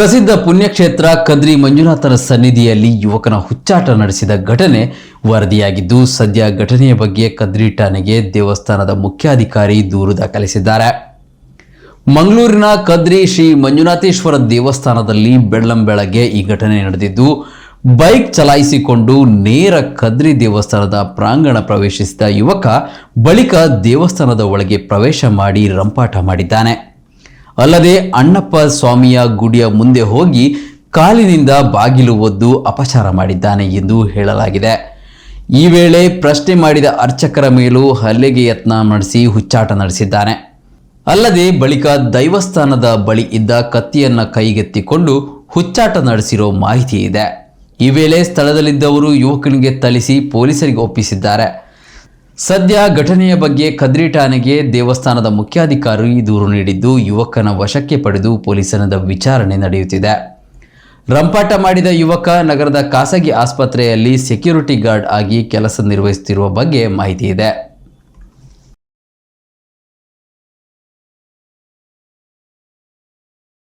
ಪ್ರಸಿದ್ಧ ಪುಣ್ಯಕ್ಷೇತ್ರ ಕದ್ರಿ ಮಂಜುನಾಥನ ಸನ್ನಿಧಿಯಲ್ಲಿ ಯುವಕನ ಹುಚ್ಚಾಟ ನಡೆಸಿದ ಘಟನೆ ವರದಿಯಾಗಿದ್ದು, ಸದ್ಯ ಘಟನೆಯ ಬಗ್ಗೆ ಕದ್ರಿ ಠಾಣೆಗೆ ದೇವಸ್ಥಾನದ ಮುಖ್ಯಾಧಿಕಾರಿ ದೂರು ದಾಖಲಿಸಿದ್ದಾರೆ. ಮಂಗಳೂರಿನ ಕದ್ರಿ ಶ್ರೀ ಮಂಜುನಾಥೇಶ್ವರ ದೇವಸ್ಥಾನದಲ್ಲಿ ಬೆಳ್ಳಂಬೆಳಗ್ಗೆ ಈ ಘಟನೆ ನಡೆದಿದ್ದು, ಬೈಕ್ ಚಲಾಯಿಸಿಕೊಂಡು ನೇರ ಕದ್ರಿ ದೇವಸ್ಥಾನದ ಪ್ರಾಂಗಣ ಪ್ರವೇಶಿಸಿದ ಯುವಕ ಬಳಿಕ ದೇವಸ್ಥಾನದ ಒಳಗೆ ಪ್ರವೇಶ ಮಾಡಿ ರಂಪಾಟ ಮಾಡಿದ್ದಾನೆ. ಅಲ್ಲದೆ ಅಣ್ಣಪ್ಪ ಸ್ವಾಮಿಯ ಗುಡಿಯ ಮುಂದೆ ಹೋಗಿ ಕಾಲಿನಿಂದ ಬಾಗಿಲು ಒದ್ದು ಅಪಚಾರ ಮಾಡಿದ್ದಾನೆ ಎಂದು ಹೇಳಲಾಗಿದೆ. ಈ ವೇಳೆ ಪ್ರಶ್ನೆ ಮಾಡಿದ ಅರ್ಚಕರ ಮೇಲೂ ಹಲ್ಲೆಗೆ ಯತ್ನ ನಡೆಸಿ ಹುಚ್ಚಾಟ ನಡೆಸಿದ್ದಾನೆ. ಅಲ್ಲದೆ ಬಳಿಕ ದೈವಸ್ಥಾನದ ಬಳಿ ಇದ್ದ ಕತ್ತಿಯನ್ನು ಕೈಗೆತ್ತಿಕೊಂಡು ಹುಚ್ಚಾಟ ನಡೆಸಿರೋ ಮಾಹಿತಿ ಇದೆ. ಈ ವೇಳೆ ಸ್ಥಳದಲ್ಲಿದ್ದವರು ಯುವಕನಿಗೆ ಥಳಿಸಿ ಪೊಲೀಸರಿಗೆ ಒಪ್ಪಿಸಿದ್ದಾರೆ. ಸದ್ಯ ಘಟನೆಯ ಬಗ್ಗೆ ಕದ್ರಿ ಠಾಣೆಗೆ ದೇವಸ್ಥಾನದ ಮುಖ್ಯಾಧಿಕಾರಿ ದೂರು ನೀಡಿದ್ದು ಯುವಕನ ವಶಕ್ಕೆ ಪಡೆದು ಪೊಲೀಸರದ ವಿಚಾರಣೆ ನಡೆಯುತ್ತಿದೆ. ರಂಪಾಟ ಮಾಡಿದ ಯುವಕ ನಗರದ ಖಾಸಗಿ ಆಸ್ಪತ್ರೆಯಲ್ಲಿ ಸೆಕ್ಯೂರಿಟಿ ಗಾರ್ಡ್ ಆಗಿ ಕೆಲಸ ನಿರ್ವಹಿಸುತ್ತಿರುವ ಬಗ್ಗೆ ಮಾಹಿತಿ ಇದೆ.